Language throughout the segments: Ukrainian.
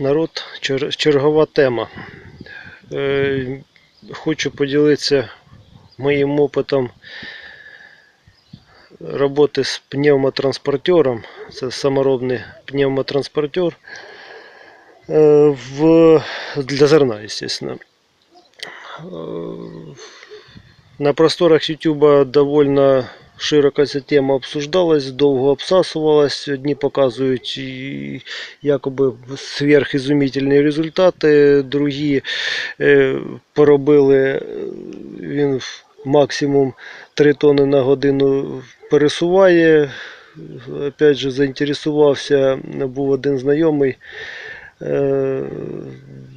Народ, чергова тема. Е, Хочу поділитися моїм опитом роботи з пневмотранспортером. Це саморобний пневмотранспортер е, для зерна, естественно. Э, На просторах YouTube довольно широко ця тема обсуждалась, довго обсасувалась. Одні показують якоби сверхізумітельні результати, другі е, поробили е, він максимум 3 тони на годину пересуває. Опять же, заінтересувався, був один знайомий. Е,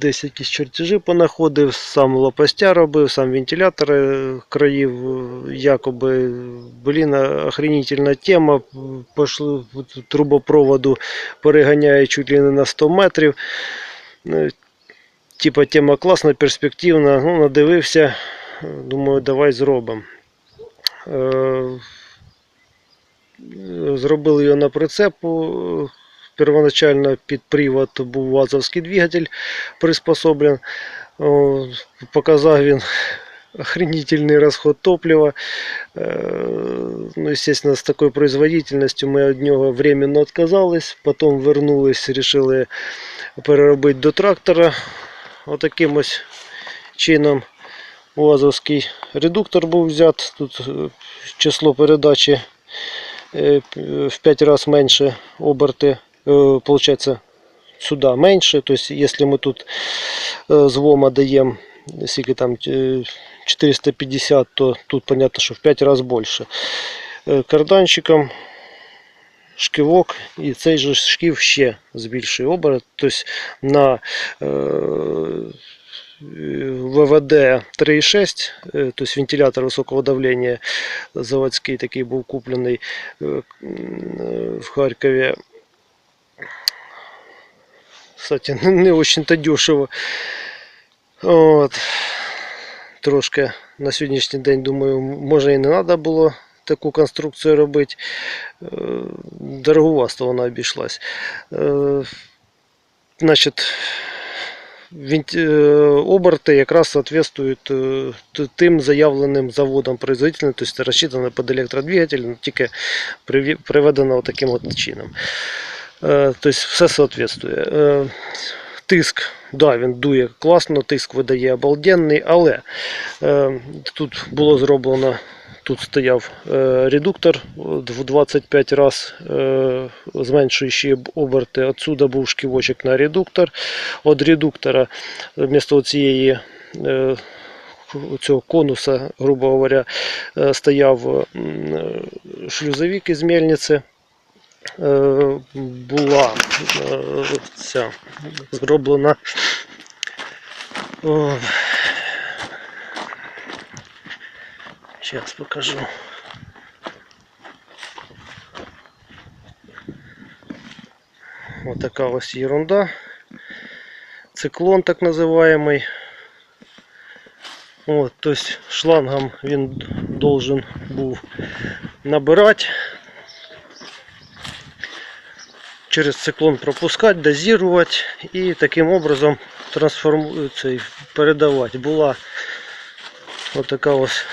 Десь якісь чертежі понаходив, сам лопастя робив, сам вентилятори країв, е, якоби, блін, охренительна тема. Пошли трубопроводу, переганяє чуть ли не на 100 метрів. Е, Типа тема класна, перспективна. Ну, надивився, думаю, давай зробимо. Е, Зробили його на прицепу Первоначально під привод був вазовський двигатель приспособлен. О, Показав він охренительный расход топлива. Э, Ну, естественно, с такой производительностью мы от него временно отказались. Потом вернулись, решили переробити до трактора. Отаким ось чином УАЗовський редуктор був взят. Тут е, число передачі е, п- в 5 разів менше оберти. Е, Получается, сюда менше. То есть, если мы тут е, з ВОМа даємо скільки там е, 450, то тут понятно, що в 5 разів більше. Е, Карданчиком шківок і цей же шків ще збільшує оберт. Тобто на ВВД 3.6, е, тобто вентилятор високого давлення заводський такий був куплений е, е, в Харкові. Кстати, не, очень-то дешево. От. Трошки на сьогоднішній день, думаю, може і не треба було таку конструкцію робити. Е, Дороговасто вона обійшлась. Е, Значить, е, оберти якраз соответствують тим заявленим заводом производителем, тобто розчитано під електродвигатель, тільки приведено таким от чином. Тобто все соответствує. Е, Тиск, да, він дує класно, тиск видає обалденний, але е, тут було зроблено, тут стояв редуктор в 25 раз зменшуючи оберти. Отсюда був шківочок на редуктор. От редуктора вмісто цієї цього конуса, грубо говоря, стояв шлюзовик із мельниці. Е, Була е, ця зроблена Сейчас покажу. Такая вот ерунда. Циклон так называемый. Вот, то есть шлангом він должен був набирати. Через циклон пропускати, дозувати і таким образом трансформується і передавати. Була отака ось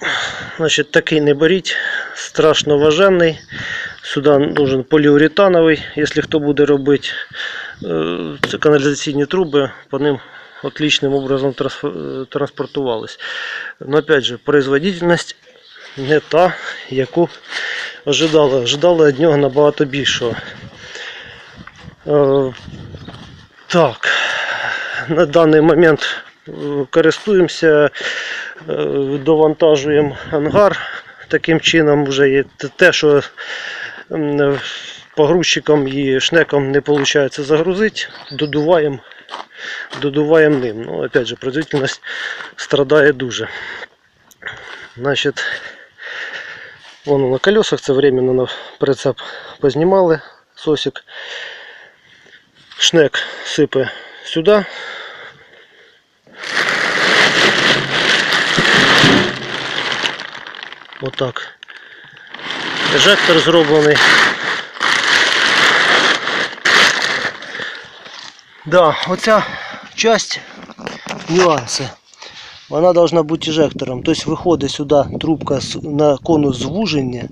Значить, такий не беріть, страшно важенний. Сюди нужен поліуретановий, якщо хто буде робити. Е, Це каналізаційні труби, по ним отличним образом е, транспортувались. Но опять же, производительність не та, яку ожидали. Ожидали від нього набагато більшого. Е, Так, на даний момент е, користуємося, е, довантажуємо ангар. Таким чином вже є те- що погрузчиком і шнеком не виходить загрузити, додуваємо, додуваємо ним. Ну, опять же, производительність страдає дуже. Значить, Воно на колесах, це временно на прицеп познімали сосик. Шнек сипе сюди. Отак. Ежектор зроблений. Да, оця часть нюанси. Вона должна бути ежектором. Тобто виходить сюди трубка на конус звуження,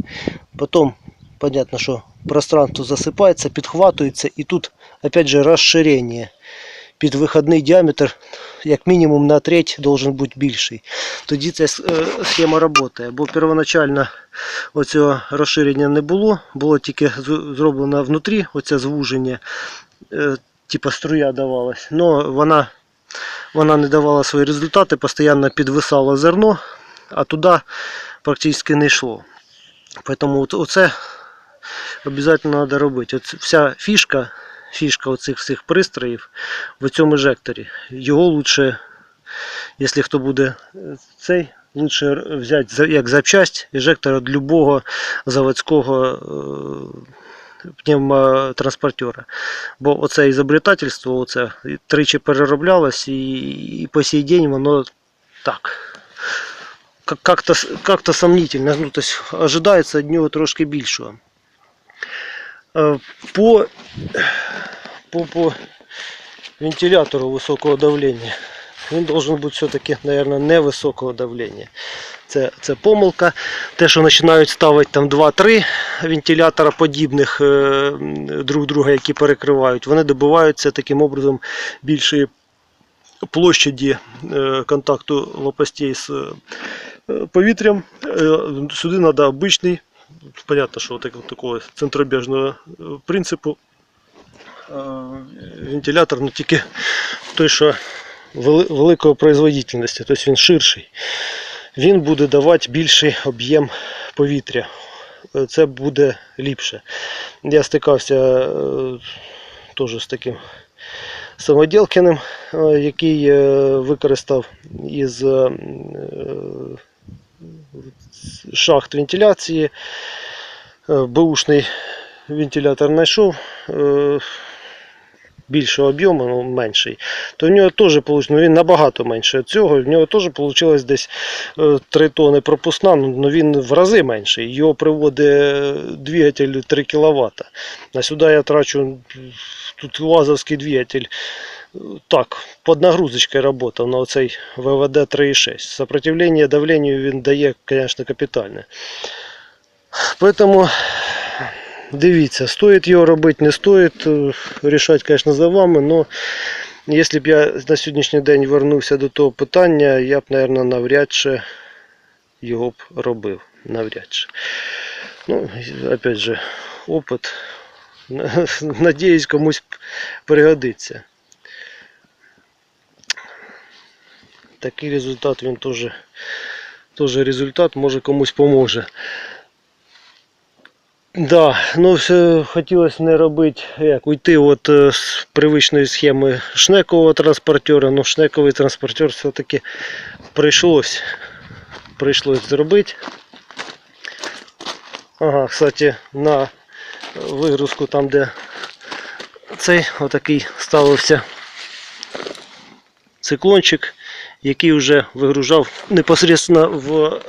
потім, понятно, що пространство засипається, підхватується і тут опять же розширення. Під виходний діаметр як мінімум на треть должен бути більший. Тоді ця е, схема працює. Бо первоначально оцього розширення не було, було тільки зроблено внутрі оце звуження, типа струя давалась. Но вона, вона не давала свої результати, постійно підвисало зерно, а туди практично не йшло. Тому оце обов'язково треба робити. От вся фішка, фішка оцих всіх пристроїв в цьому ежекторі. Його лучше, якщо хто буде е, цей, лучше взяти як запчасть ежектора від любого заводського е, пневмотранспортера. Бо оце ізобретательство, оце тричі перероблялось і, і по сей день воно так. как- Как-то, с- как-то сомнительно. Ну, то есть ожидається від нього трошки більшого. Е, По, по, по вентилятору високого давлення. Він должен бути все-таки, наверное, невисокого давлення. Це, це помилка. Те, що починають ставити там 2-3 вентилятора подібних е, друг друга, які перекривають, вони добиваються таким образом більшої площаді е, контакту лопастей з е, повітрям. Сюди треба обичний, понятно, що так, такого центробіжного принципу. Вентилятор, ну тільки той, що великої производительності, тобто він ширший. Він буде давати більший об'єм повітря. Е, Це буде ліпше. Я стикався е, теж з таким самоділкиним, е, який використав із шахт вентиляції. Бушний вентилятор знайшов більшого об'єму, ну менший, то в нього теж ну він набагато менше цього. В нього теж вийшло десь е, 3 тони пропускна, ну ну, він в рази менший. Його приводить двигатель 3 кВт. А сюди я трачу тут УАЗовський двигатель. е, Так, під нагрузочкою работав на оцей ВВД 3.6. Сопротивлення давленню він дає, звісно, капітальне. Поэтому дивіться, стоїть його робити, не стоїть. е, Рішати, звісно, за вами, но якщо б я на сьогоднішній день вернувся до того питання, я б, мабуть, навряд чи його б робив. Навряд чи. Ну, опять же, опит. Надіюсь, комусь пригодиться. Такий результат він теж, теж результат, може комусь поможе. Да, ну все хотілося не робити, як уйти от е, з привичної схеми шнекового транспортера. Ну, шнековий транспортер все-таки прийшлось, прийшлось зробити. Ага, кстати, на вигрузку там, де цей отакий ставився циклончик, який вже вигружав непосередньо в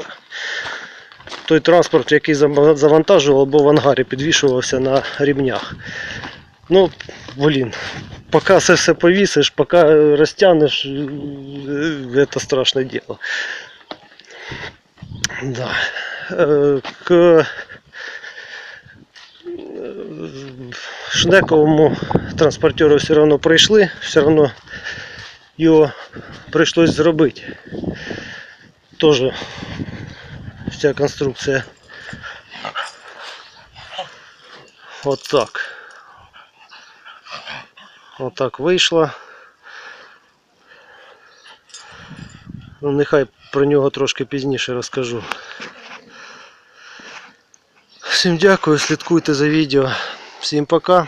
той транспорт, який завантажував або в ангарі підвішувався на рівнях. Ну, блін, поки це все повісиш, поки розтягнеш, е, це страшне діло. Да. Е, К е, шнековому транспортеру все одно прийшли, все одно його прийшлось зробити. Тоже вся конструкція. От так. От так вийшла. Ну, нехай про нього трошки пізніше розкажу. Всім дякую, слідкуйте за відео. Всім пока.